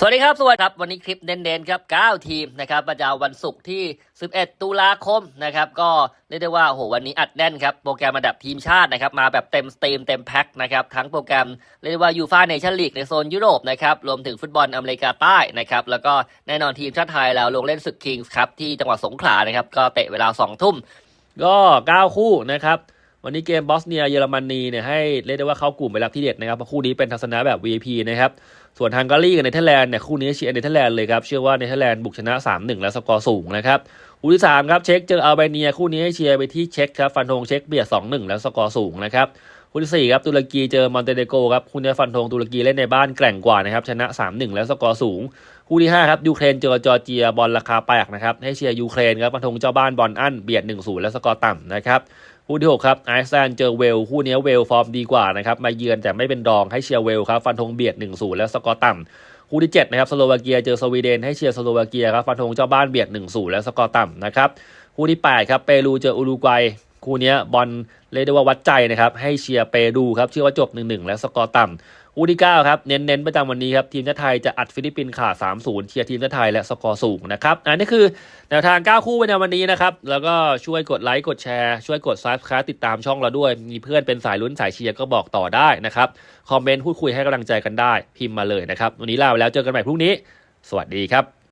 สวัสดีครับ สวัสดีครับ วันนี้คลิปเน้นๆครับ 9 ทีมนะครับประจำวันศุกร์ที่ 11 ตุลาคมนะครับ ก็เรียกได้ว่าโหวันนี้อัดแน่นครับ โปรแกรมระดับทีมชาตินะครับ มาแบบเต็มสตรีมเต็มแพ็คนะครับ ทั้งโปรแกรมเรียกได้ว่ายูฟาเนชั่นลีกในโซนยุโรปนะครับ รวมถึงฟุตบอลอเมริกาใต้นะครับ แล้วก็แน่นอนทีมชาติไทยเราลงเล่นศึกคิงส์ครับที่จังหวัดสงขลานะครับ ก็เตะเวลา 2 ทุ่ม ก็ 9 คู่นะครับวันนี้เกมบอสเนียเยอรมนีเนี่ยให้เรียกได้ว่าเข้ากลุ่มไปรับที่เด็ดนะครับคู่นี้เป็นทัศนะแบบ VIP นะครับ ส่วนฮังการีกับเนเธอร์แลนด์เนี่ยคู่นี้เชียร์เนเธอร์แลนด์เลยครับเชื่อว่าเนเธอร์แลนด์บุกชนะ 3-1 และสกอร์สูงนะครับคู่ที่3ครับเช็กเจออัลเบเนียคู่นี้ให้เชียร์ไปที่เช็กครับฟันธงเช็กเบียด2-1 แล้วสกอร์สูงนะครับคู่ที่4ครับตุรกีเจอมอนเตเนโกครับคู่นี้ฟันธงตุรกีเล่นในบ้านแกร่งกว่านะครับชนะ 3-1 แล้วสกอร์สูงคู่ที่5ครับยูเครนเจอจอร์เจียบอลราคาแปลกนะครับให้เชียร์ยูเครนครับฟันธงเจ้าบ้านบอลอั้นเบียด1-0แล้วสกอร์ต่ำนะครับ คู่ที่ 6 ครับไอซ์แลนด์เจอเวล คู่นี้เวลฟอร์มดีกว่านะครับมาเยือนแต่ไม่เป็นดองให้เชียร์เวลครับฟันธงเบียด 1-0 แล้วสกอร์ต่ำคู่ที่ 7 นะครับสโลวาเกียเจอสวีเดนให้เชียร์สโลวาเกียครับฟันธงเจ้าบ้านเบียด 1-0 แล้วสกอร์ต่ำนะครับคู่ที่ 8 ครับเปรูเจออุรุกวัย คู่นี้บอลเรียกได้ว่าวัดใจนะครับ ให้เชียร์เปรูครับเชื่อว่าจบ 1-1 แล้วสกอร์ต่ำคู่ที่9ครับเน้นๆประจำวันนี้ครับทีมชาติไทยจะอัดฟิลิปปินส์ขาด3-0 เชียร์ทีมชาติไทยและสกอร์สูงนะครับอันนี้คือแนวทาง 9 คู่ในวันนี้นะครับแล้วก็ช่วยกดไลค์กดแชร์ช่วยกด subscribe ติดตามช่องเราด้วย มีเพื่อนเป็นสายลุ้นสายเชียร์ก็บอกต่อได้นะครับคอมเมนต์พูดคุยให้กำลังใจกันได้พิมพ์มาเลยนะครับวันนี้ลาไปแล้วเจอกันใหม่พรุ่งนี้ สวัสดีครับ